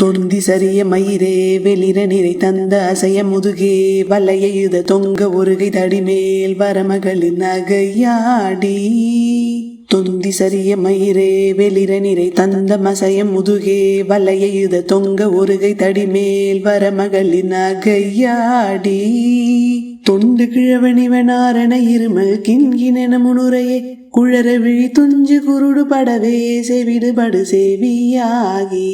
தொந்தி சரிய மயிரே வெளிர நிறை தந்த அசைய முதுகே வலைய இத தொங்க ஒருகை தடிமேல் வரமகளின் நகையாடி. தொந்தி சரிய மயிரே வெளிர நிறை தந்த மசைய முதுகே வலைய இத தொங்க ஒருகை தடிமேல் வரமகளின் நகையாடி. தொண்டு கிழவனிவனாரண இருமல் கிண்கினென முனுரையே. குழற விழி துஞ்சு குருடு படவே செவிடுபடு சேவியாகி.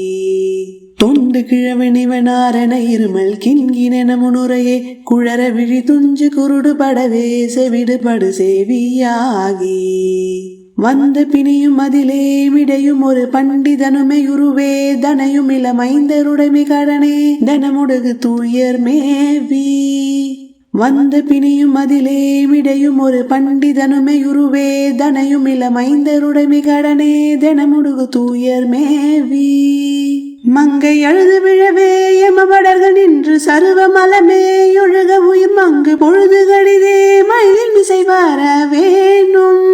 தொண்டு கிழவனிவனாரண இருமல் கிண்கினென முனுரையே. குழற விழி துஞ்சு குருடு படவே செவிடுபடு சேவியாகி. வந்த பிணியும் அதிலே விடையும் ஒரு பண்டிதனுமே உருவே. தனையும் இளமைந்தருடைமை கடனே. தனமுடகு தூயர் மேவி. வந்த பிணியும் அதிலே விடையும் ஒரு பண்டிதனுமே உருவே தனையும் இளமைந்தருடைமை கடனே தனமுடுகு தூயர் மேவி மங்கை அழுது விழவே எமபடர்கள் நின்று சருவ மலமே ஒழுக உயிர் மங்கு பொழுது கடிதே மயிலில் மிசை வர வேணும்.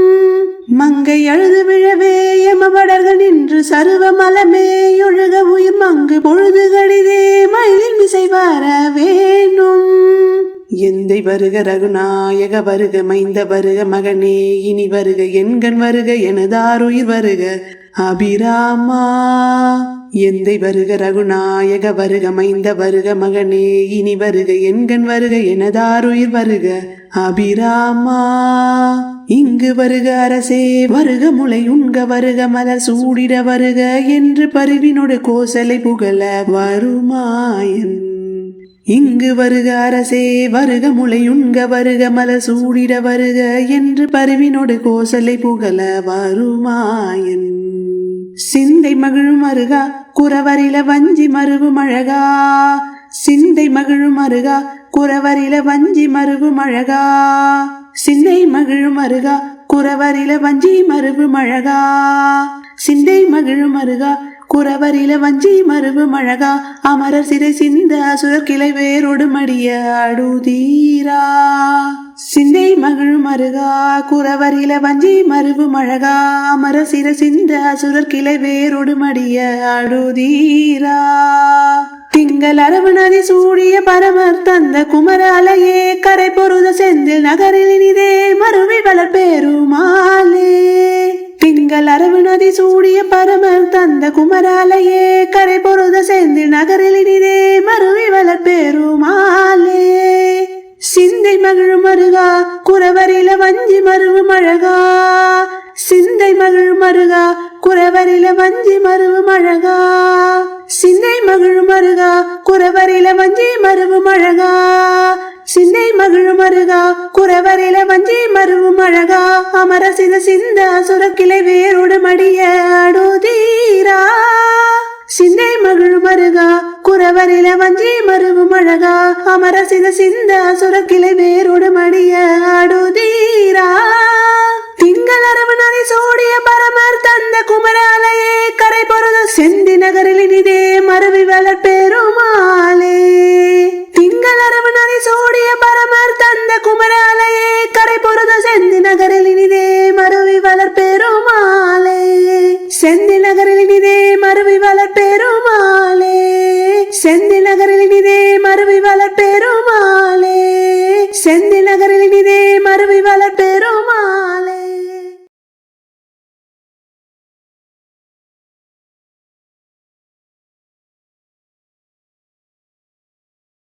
மங்கை அழுது விழவே எமபடர்கள் நின்று சருவ மலமே ஒழுக உயிர் மங்கு பொழுது கடிதே மயிலில் மிசை வர எந்தை வருக ரகுநாயக வருக மைந்த வருக மகனே இனி வருக எண்கண் வருக எனதாருயிர் வருக. அபிராமா எந்தை வருக ரகுநாயக வருக மைந்த வருக மகனே இனி வருக எண்கண் வருக எனதாருயிர் வருக. அபிராமா இங்கு வருக அரசே வருக முளை உண்க வருக மலர் சூடிட வருக என்று பருவினோடு கோசலை புகழ வருமாயன் இங்கு வருக அரசே வருக முளையுண்க வருக மல சூடிட வருக என்று பருவினோடு கோசலை புகழ வருமாயன். சிந்தை மகிழும் அருகா குறவரில வஞ்சி மருவும் அழகா. சிந்தை மகிழும் அருகா குறவரில வஞ்சி மருவும் அழகா. சிந்தை மகிழும் அருகா குறவரில வஞ்சி மருவும் அழகா. சிந்தை மகிழும் அருகா குறவரில வஞ்சி மருவு மழகா அமரர் சிறை சிந்த அசுரர் கிளை வேரோடு மடிய அடுதீரா சிந்தை மகிழும் அருகா குறவரில வஞ்சி மருவு மழகா அமரர் சிறை சிந்த அசுரர் கிளை வேரோடு மடிய அடுதீரா திங்கள் அரவு நதி சூடிய பரமர் தந்த குமர அலையே கரை பொருத செந்தில் நகரில் இனிதே மறுவி வளர் பெருமாளே வந்த குமராலையே கரை பொருத சேர்ந்து நகரில் இனிதே மருவி வளர்பெருமாலே சிந்தை மகிழும் அருகா குறவரில வஞ்சி மருவும் அழகா. சிந்தை மகிழும் அருகா குறவரில வஞ்சி மருவும் அழகா. சிந்தை மகிழும் அருகா குறவரில வஞ்சி மருவும் அழகா. சிந்தை மகிழும் அருகா குறவரில வஞ்சி மருவும் அழகா. அமர சித சிந்த சுரக்கிளை வேரோடு மடிய அடுதீரா சிந்தை மகிழ் மருகா குறவரில வஞ்சி மருவும் அழகா அமர சித சிந்த சுரக்கிளை வேரோடு மடிய ஆடுதீரா sen